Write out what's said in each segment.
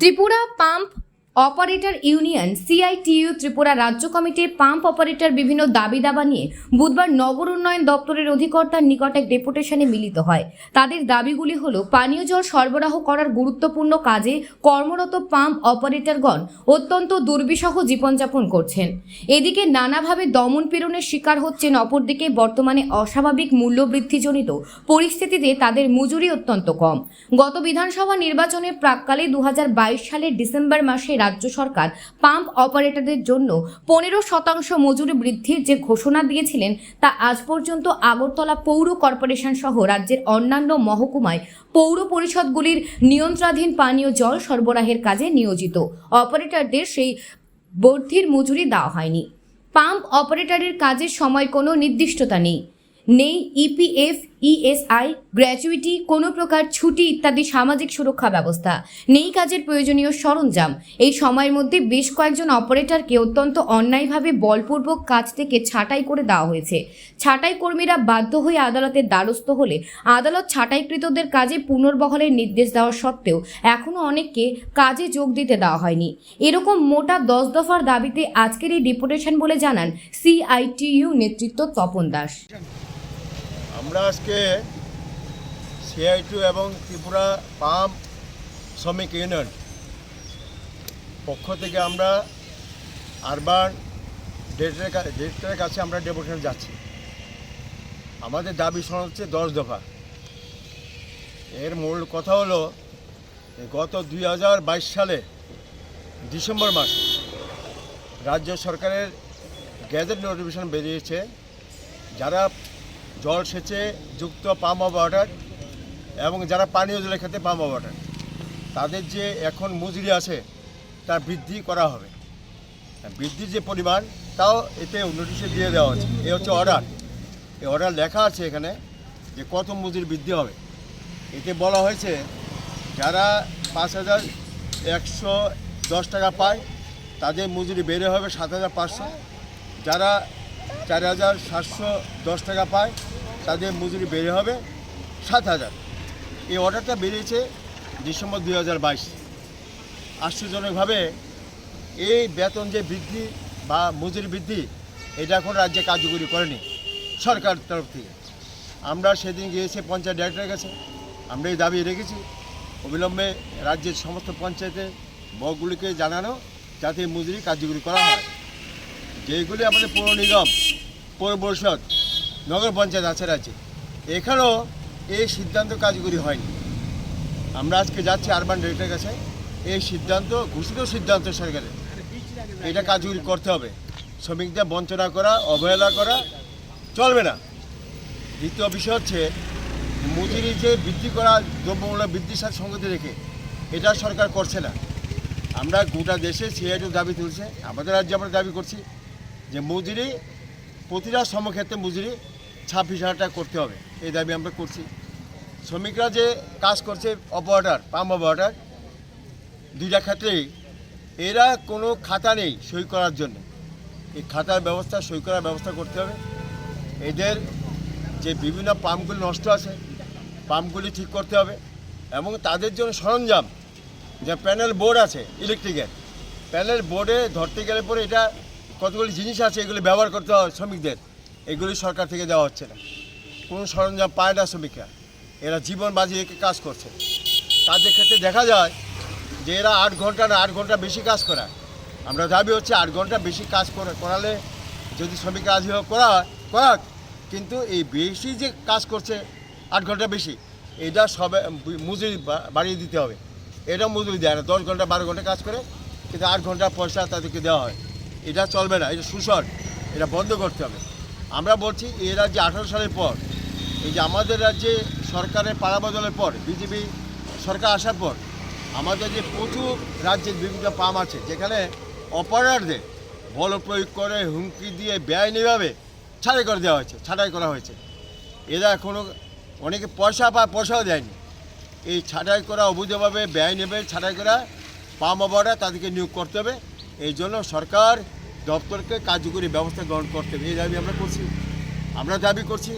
Tripura pump operator union, CITU, Tripura রাজ্য কমিটির pump operator বিভিন্ন দাবি দাবা নিয়ে বুধবার নগর উন্নয়ন দপ্তরের অধিকর্তার নিকট এক ডেপুটেশনে মিলিত হয়। তাদের দাবিগুলি হল পানীয় জল সরবরাহ করার গুরুত্বপূর্ণ কাজে কর্মরত পাম্প অপারেটরগণ অত্যন্ত দুর্বিষহ জীবনযাপন করছেন। এদিকে নানাভাবে দমন পীড়নের শিকার হচ্ছেন, অপরদিকে বর্তমানে অস্বাভাবিক মূল্যবৃদ্ধিজনিত পরিস্থিতিতে তাদের মজুরি অত্যন্ত কম। গত বিধানসভা নির্বাচনের প্রাককালে দু হাজার বাইশ সালের ডিসেম্বর মাসে রাজ্য সরকার পাম্প অপারেটরদের জন্য পনেরো শতাংশ মজুরি বৃদ্ধির যে ঘোষণা দিয়েছিলেন, তা আজ পর্যন্ত আগরতলা পৌর কর্পোরেশন সহ রাজ্যের অন্যান্য মহকুমায় পৌর পরিষদগুলির নিয়ন্ত্রণাধীন পানীয় জল সরবরাহের কাজে নিয়োজিত। অপারেটরদের সেই বর্ধির মজুরি দেওয়া হয়নি। পাম্প অপারেটরের কাজের সময় কোনো নির্দিষ্টতা নেই। নেই ইপিএফ ইএসআই, গ্র্যাচুইটি, কোনো প্রকার ছুটি ইত্যাদি সামাজিক সুরক্ষা ব্যবস্থা। নেই কাজের প্রয়োজনীয় সরঞ্জাম। এই সময়ের মধ্যে বেশ কয়েকজন অপারেটরকে অত্যন্ত অন্যায়ভাবে বলপূর্বক কাজ থেকে ছাঁটাই করে দেওয়া হয়েছে। ছাঁটাই কর্মীরা বাধ্য হয়ে আদালতের দ্বারস্থ হলে আদালত ছাঁটাইকৃতদের কাজে পুনর্বহলের নির্দেশ দেওয়া সত্ত্বেও এখনও অনেককে কাজে যোগ দিতে দেওয়া হয়নি। এরকম মোটা দশ দফার দাবিতে আজকের এই ডেপুটেশন বলে জানান সিআইটিইউ নেতৃত্ব তপন দাস। আমরা আজকে সিআইটু এবং ত্রিপুরা পাম্প শ্রমিক ইউনিয়ন পক্ষ থেকে আমরা আরবান ডিরেক্টরের কাছে আমরা ডেপুটেশন যাচ্ছি। আমাদের দাবি শোনা হচ্ছে দশ দফা। এর মূল কথা হলো গত দুই হাজার বাইশ সালে ডিসেম্বর মাস রাজ্য সরকারের গ্যাজেট নোটিফিকেশন বেরিয়েছে। যারা জল সেচে যুক্ত পাম্প ওয়াটার এবং যারা পানীয় জলের ক্ষেত্রে পাম্প ওয়াটার তাদের যে এখন মজুরি আছে, তার বৃদ্ধি করা হবে। বৃদ্ধির যে পরিমাণ, তাও এতে নোটিশে দিয়ে দেওয়া হচ্ছে। এ হচ্ছে অর্ডার এই অর্ডার লেখা আছে এখানে যে কত মজুরি বৃদ্ধি হবে। এতে বলা হয়েছে, যারা পাঁচ হাজার একশো দশ টাকা পায়, তাদের মজুরি বেড়ে হবে সাত হাজার পাঁচশো। যারা চার হাজার সাতশো দশ টাকা পায় তাদের মজুরি বেড়ে হবে সাত হাজার। এই অর্ডারটা বেরিয়েছে ডিসেম্বর দুই হাজার বাইশ। আশ্চর্যজনকভাবে এই বেতন যে বৃদ্ধি বা মজুরি বৃদ্ধি, এটা এখন রাজ্যে কার্যকরী করেনি সরকার তরফ থেকে। আমরা সেদিন গিয়েছি পঞ্চায়েত ডাইরেক্টরের কাছে, আমরা এই দাবি রেখেছি, অবিলম্বে রাজ্যের সমস্ত পঞ্চায়েতে ব্লকগুলিকে জানানো যাতে মজুরি কার্যকরী করা হয়। যেগুলি আমাদের পৌর নিগম, পৌর পরিষদ নগর পঞ্চায়েত আছে রাজ্যে এখানেও এই সিদ্ধান্ত কাজগুলি হয়নি। আমরা আজকে যাচ্ছি আরবান ডিরেক্টরের কাছে। এই সিদ্ধান্ত, ঘোষিত সিদ্ধান্ত সরকারের। এটা কাজগুলি করতে হবে। শ্রমিকদের বঞ্চনা করা, অবহেলা করা চলবে না। দ্বিতীয় বিষয় হচ্ছে, মজুরি যে বৃদ্ধি করা দ্রব্যমূল্য বৃদ্ধির সাথে সঙ্গতি রেখে, এটা সরকার করছে না। আমরা গোটা দেশে সিআইটির দাবি তুলছে। আমাদের রাজ্যে আমরা দাবি করছি। যে মজুরি, প্রতিটা শ্রমক্ষেত্রে মজুরি ছাব্বিশ হাজার টাকা করতে হবে। এই দাবি আমরা করছি। শ্রমিকরা যে কাজ করছে, অপারেটার, পাম্প অপারেটার, দুইটা ক্ষেত্রেই, এরা কোনো খাতা নেই সই করার জন্য। এই খাতার ব্যবস্থা, সই করার ব্যবস্থা করতে হবে। এদের যে বিভিন্ন পাম্পগুলি নষ্ট আছে, পাম্পগুলি ঠিক করতে হবে এবং তাদের জন্য সরঞ্জাম, যে প্যানেল বোর্ড আছে, ইলেকট্রিকের, প্যানেল বোর্ডে ধরতে গেলে পরে এটা কতগুলি জিনিস আছে এগুলি ব্যবহার করতে হয় শ্রমিকদের, এগুলি সরকার থেকে দেওয়া হচ্ছে না। কোনো সরঞ্জাম পায় না শ্রমিকরা। এরা জীবন বাজি রেখে কাজ করছে। কাজের ক্ষেত্রে দেখা যায় যে এরা আট ঘণ্টা না, আট ঘণ্টা বেশি কাজ করায়। আমরা দাবি হচ্ছে আট ঘণ্টা বেশি কাজ করে, করালে যদি শ্রমিকরা আজীবন করা, করাক, কিন্তু এই বেশি যে কাজ করছে, আট ঘণ্টা বেশি, এটা সবে মজুরি বাড়িয়ে দিতে হবে। এটা মজুরি দেয় না। দশ ঘণ্টা, বারো ঘণ্টা কাজ করে, কিন্তু আট ঘণ্টা পয়সা তাদেরকে দেওয়া হয়। এটা চলবে না এটা সুসর এটা বন্ধ করতে হবে। আমরা বলছি এই রাজ্যে আঠারো সালের পর, এই যে আমাদের রাজ্যে সরকারের পাড়াবদলের পর, বিজেপি সরকার আসার পর, আমাদের যে প্রচুর রাজ্যের বিভিন্ন পাম আছে, যেখানে অপারেটরদের বল প্রয়োগ করে, হুমকি দিয়ে বেআইনিভাবে ছাড়াই করে দেওয়া হয়েছে, ছাঁটাই করা হয়েছে। এরা এখনও অনেকে পয়সা পায় পয়সাও দেয়নি। এই ছাঁটাই করা অবৈধভাবে ব্যয় বেআইনিভাবে ছাঁটাই করা পাম অপারেটর তাদেরকে নিয়োগ করতে হবে। এই জন্য সরকার দপ্তরকে কার্যকরী ব্যবস্থা গ্রহণ করতে হবে। এই দাবি আমরা করছি। আমরা দাবি করছি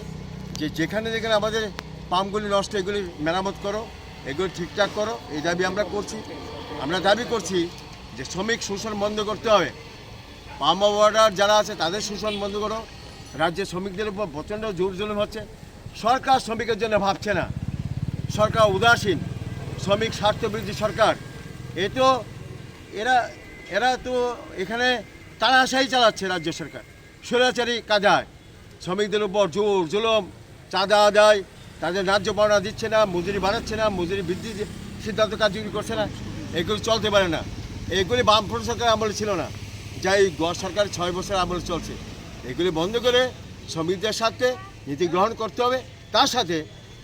যে যেখানে যেখানে আমাদের পাম্পগুলি নষ্ট, এগুলি মেরামত করো, এগুলি ঠিকঠাক করো, এই দাবি আমরা করছি। আমরা দাবি করছি যে শ্রমিক শোষণ বন্ধ করতে হবে। পাম অর্ডার যারা আছে, তাদের শোষণ বন্ধ করো। রাজ্যের শ্রমিকদের উপর প্রচণ্ড জোর জুলুম হচ্ছে। সরকার শ্রমিকের জন্য ভাবছে না। সরকার উদাসীন। শ্রমিক স্বার্থবিরোধী সরকার। এ তো এরা এরা তো এখানে তাড়াশাই চালাচ্ছে রাজ্য সরকার। স্বৈরাচারী কাজায়। শ্রমিকদের উপর জোর জুলুম, চাঁদা আদায়, তাদের ন্যায্য পাওনা দিচ্ছে না, মজুরি বাড়াচ্ছে না, মজুরি বৃদ্ধি সিদ্ধান্ত কার্যকরী করছে না, এগুলি চলতে পারে না। এগুলি বামফ্রন্ট সরকার আমলে ছিল না। যা এই সরকার ছয় বছর আমলে চলছে। এগুলি বন্ধ করে শ্রমিকদের সাথে নীতি গ্রহণ করতে হবে। তার সাথে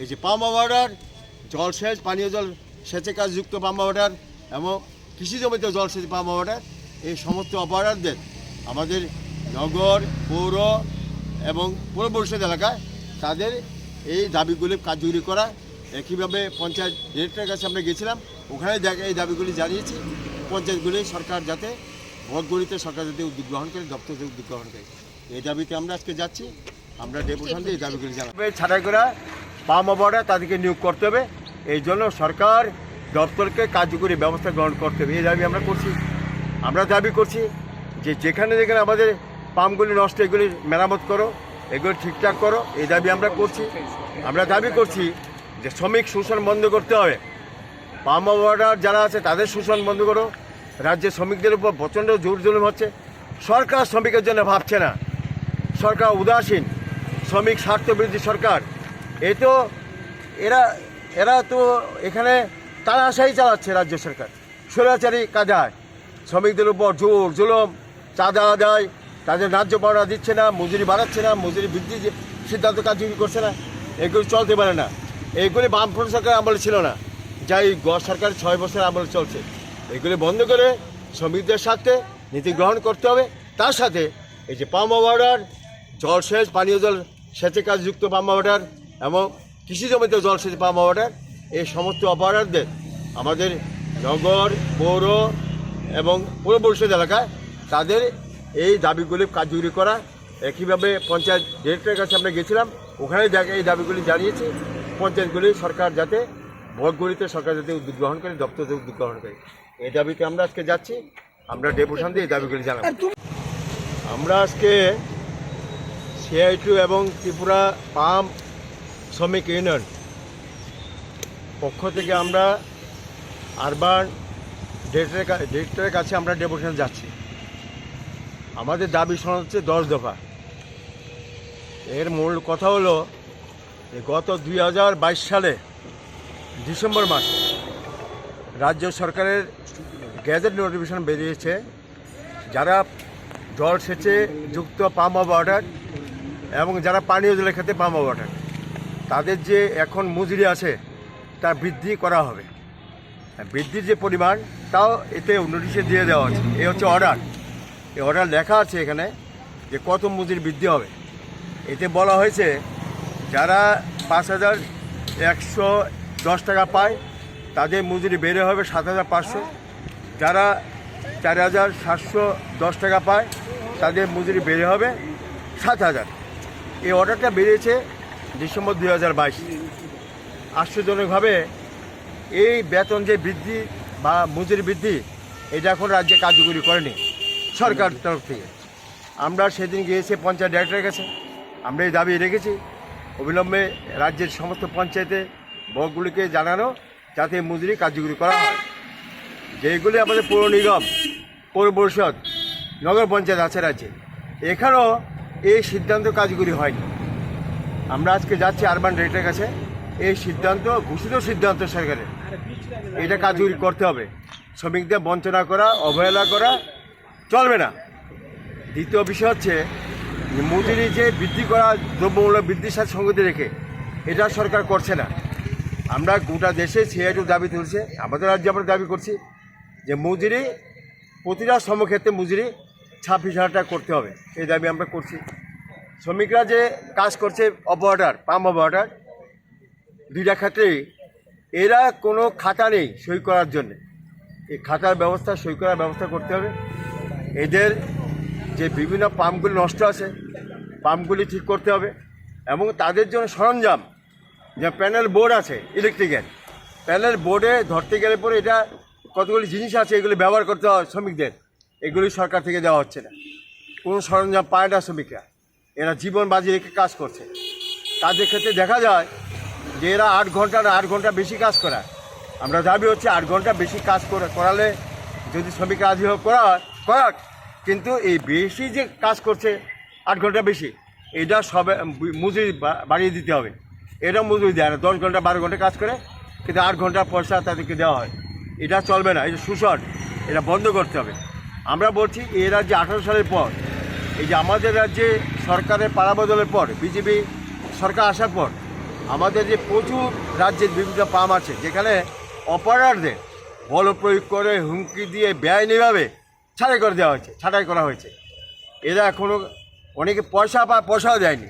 এই যে পাম্প অর্ডার জলসেচ পানীয় জল সেচে কাজযুক্ত পাম্প অর্ডার এবং কৃষি জমিতে জলসেচ পাম্প অর্ডার এই সমস্ত অপারেটরদের আমাদের নগর, পৌর এবং পৌর পরিষদ এলাকায় তাদের এই দাবিগুলি কার্যকরী করা। একইভাবে পঞ্চায়েত ডিরেক্টরের কাছে আমরা গেছিলাম ওখানে এই দাবিগুলি জানিয়েছি। পঞ্চায়েতগুলি সরকার যাতে ভোটগুলিতে সরকার যাতে উদ্যোগ গ্রহণ করে, দপ্তর যাতে উদ্যোগ গ্রহণ করে। এই দাবিতে আমরা আজকে যাচ্ছি। আমরা ডেপুটেশন এই দাবিগুলি জানাব। ছাড়াই করা পাম অবর্ডার তাদেরকে নিয়োগ করতে হবে। এই জন্য সরকার দপ্তরকে কার্যকরী ব্যবস্থা গ্রহণ করতে হবে। এই দাবি আমরা করছি। আমরা দাবি করছি যে যেখানে যেখানে আমাদের পাম্পগুলি নষ্ট, এগুলি মেরামত করো, এগুলি ঠিকঠাক করো, এই দাবি আমরা করছি। আমরা দাবি করছি যে শ্রমিক শোষণ বন্ধ করতে হবে। পাম অর্ডার যারা আছে, তাদের শোষণ বন্ধ করো। রাজ্যের শ্রমিকদের উপর প্রচণ্ড জোর জুলুম হচ্ছে। সরকার শ্রমিকের জন্য ভাবছে না। সরকার উদাসীন। শ্রমিক স্বার্থবিরোধী সরকার। এ তো এরা এরা তো এখানে তারা তাড়াশাই চালাচ্ছে রাজ্য সরকার। স্বৈরাচারী কাজায় শ্রমিকদের উপর জোর জুলুম, চাঁদা আদায়, তাদের ন্যায্য পাওনা দিচ্ছে না, মজুরি বাড়াচ্ছে না, মজুরি বৃদ্ধি সিদ্ধান্ত কার্যকরী করছে না, এগুলি চলতে পারে না। এইগুলি বামফ্রন্ট সরকার আমলে ছিল না। যা এই গড় সরকার ছয় বছর আমলে চলছে। এগুলি বন্ধ করে শ্রমিকদের সাথে নীতি গ্রহণ করতে হবে। তার সাথে এই যে পাম অর্ডার জলসেচ পানীয় জল সেচে কাজযুক্ত পাম্প অর্ডার এবং কৃষি জমিতে জলসেচ পাম্প অর্ডার এই সমস্ত অপারেটরদের আমাদের নগর, পৌর এবং পৌর পরিষদ এলাকায় তাদের এই দাবিগুলি কার্যকরী করা একইভাবে পঞ্চায়েত ডিরেক্টরের কাছে আমরা গেছিলাম ওখানে এই দাবিগুলি জানিয়েছি পঞ্চায়েতগুলি সরকার যাতে ভোটগুলিতে সরকার যাতে উদ্যোগ গ্রহণ করে দপ্তর যাতে উদ্যোগ গ্রহণ করে। এই দাবিতে আমরা আজকে যাচ্ছি আমরা ডেপুটেশন দিয়ে এই দাবিগুলি জানাব। আমরা আজকে সিআইটু এবং ত্রিপুরা পাম শ্রমিক ইউনিয়ন পক্ষ থেকে আমরা আরবান ডিরেক্টরের কাছে আমরা ডেপুটেশন যাচ্ছি। আমাদের দাবি শোনা হচ্ছে দশ দফা। এর মূল কথা হলো যে গত দুই হাজার বাইশ সালে ডিসেম্বর মাস রাজ্য সরকারের গ্যাজেট নোটিফিকেশন বেরিয়েছে, যারা জল সেচে যুক্ত পাম অফ অর্ডার এবং যারা পানীয় জলের ক্ষেত্রে পাম অফ অর্ডার তাদের যে এখন মজুরি আছে, তা বৃদ্ধি করা হবে। বৃদ্ধির যে পরিমাণ, তাও এতে নোটিশে দিয়ে দেওয়া আছে এ হচ্ছে অর্ডার এই অর্ডার লেখা আছে এখানে যে কত মজুরি বৃদ্ধি হবে। এতে বলা হয়েছে, যারা পাঁচ হাজার একশো দশ টাকা পায়, তাদের মজুরি বেড়ে হবে সাত হাজার পাঁচশো। যারা চার হাজার সাতশো দশ টাকা পায়, তাদের মজুরি বেড়ে হবে সাত হাজার। এই অর্ডারটা বেরিয়েছে ডিসেম্বর দুই হাজার বাইশ। আশ্চর্যজনকভাবে এই বেতন যে বৃদ্ধি বা মজুরি বৃদ্ধি, এটা এখন রাজ্যে কার্যকরী করেনি, সরকার তরফ থেকে। আমরা সেদিন গিয়েছি, পঞ্চায়েত ডাইরেক্টরের কাছে। আমরা এই দাবি রেখেছি, অবিলম্বে রাজ্যের সমস্ত পঞ্চায়েতে ব্লকগুলিকে জানানো, যাতে মজুরি কার্যকরী করা হয়। যেগুলি আমাদের পৌর নিগম, পৌর পরিষদ, নগর পঞ্চায়েত আছে রাজ্যে। এখানেও এই সিদ্ধান্ত কার্যকরী হয়নি। আমরা আজকে যাচ্ছি আরবান রেটের কাছে। এই সিদ্ধান্ত, ঘোষিত সিদ্ধান্ত সরকারের এটা কার্যকরী করতে হবে। শ্রমিকদের বঞ্চনা করা, অবহেলা করা চলবে না। দ্বিতীয় বিষয় হচ্ছে, মজুরি যে বৃদ্ধি করা, দ্রব্যমূল্য বৃদ্ধির সাথে সঙ্গতি রেখে, এটা সরকার করছে না। আমরা গোটা দেশে সিআইটু দাবি তুলছে, আমাদের রাজ্যে আমরা দাবি করছি যে মজুরি, প্রতিটা শ্রমক্ষেত্রে মজুরি ছাব্বিশ হাজার টাকা করতে হবে। এই দাবি আমরা করছি। শ্রমিকরা যে কাজ করছে অপারেটার পাম্প অপারেটার দুইটা ক্ষেত্রেই এরা কোনো খাতা নেই সই করার জন্য। এই খাতার ব্যবস্থা, সই করার ব্যবস্থা করতে হবে। এদের যে বিভিন্ন পাম্পগুলি নষ্ট আছে, পাম্পগুলি ঠিক করতে হবে এবং তাদের জন্য সরঞ্জাম, যে প্যানেল বোর্ড আছে ইলেকট্রিক্যাল প্যানেল বোর্ডে ধরতে গেলে পরে এটা কতগুলি জিনিস আছে, এগুলি ব্যবহার করতে হয় শ্রমিকদের। এগুলি সরকার থেকে দেওয়া হচ্ছে না। কোনো সরঞ্জাম পায় না শ্রমিকরা। এরা জীবন বাজি রেখে কাজ করছে। তাদের ক্ষেত্রে দেখা যায় যে এরা আট ঘণ্টা না, আট ঘণ্টা বেশি কাজ করা আমরা দাবি হচ্ছে আট ঘণ্টা বেশি কাজ করে করালে যদি শ্রমিক রাজি হোক করা করাক। কিন্তু এই বেশি যে কাজ করছে, আট ঘণ্টা বেশি, এটা সবে মজুরি বাড়িয়ে দিতে হবে। এটা মজুরি দেয় না। দশ ঘণ্টা, বারো ঘণ্টা কাজ করে, কিন্তু আট ঘণ্টা পয়সা তাদেরকে দেওয়া হয়। এটা চলবে না। এটা শোষণ, এটা বন্ধ করতে হবে। আমরা বলছি, এই রাজ্যে আঠারো সালের পর, এই যে আমাদের রাজ্যে সরকারের পাড়াবদলের পর, বিজেপি সরকার আসার পর আমাদের যে প্রচুর রাজ্যের বিভিন্ন পাম আছে, যেখানে অপারেটরদের বল প্রয়োগ করে, হুমকি দিয়ে বেআইনিভাবে ছাড়াই করে দেওয়া হয়েছে, ছাঁটাই করা হয়েছে। এরা এখনও অনেকে পয়সা বা পয়সাও দেয়নি।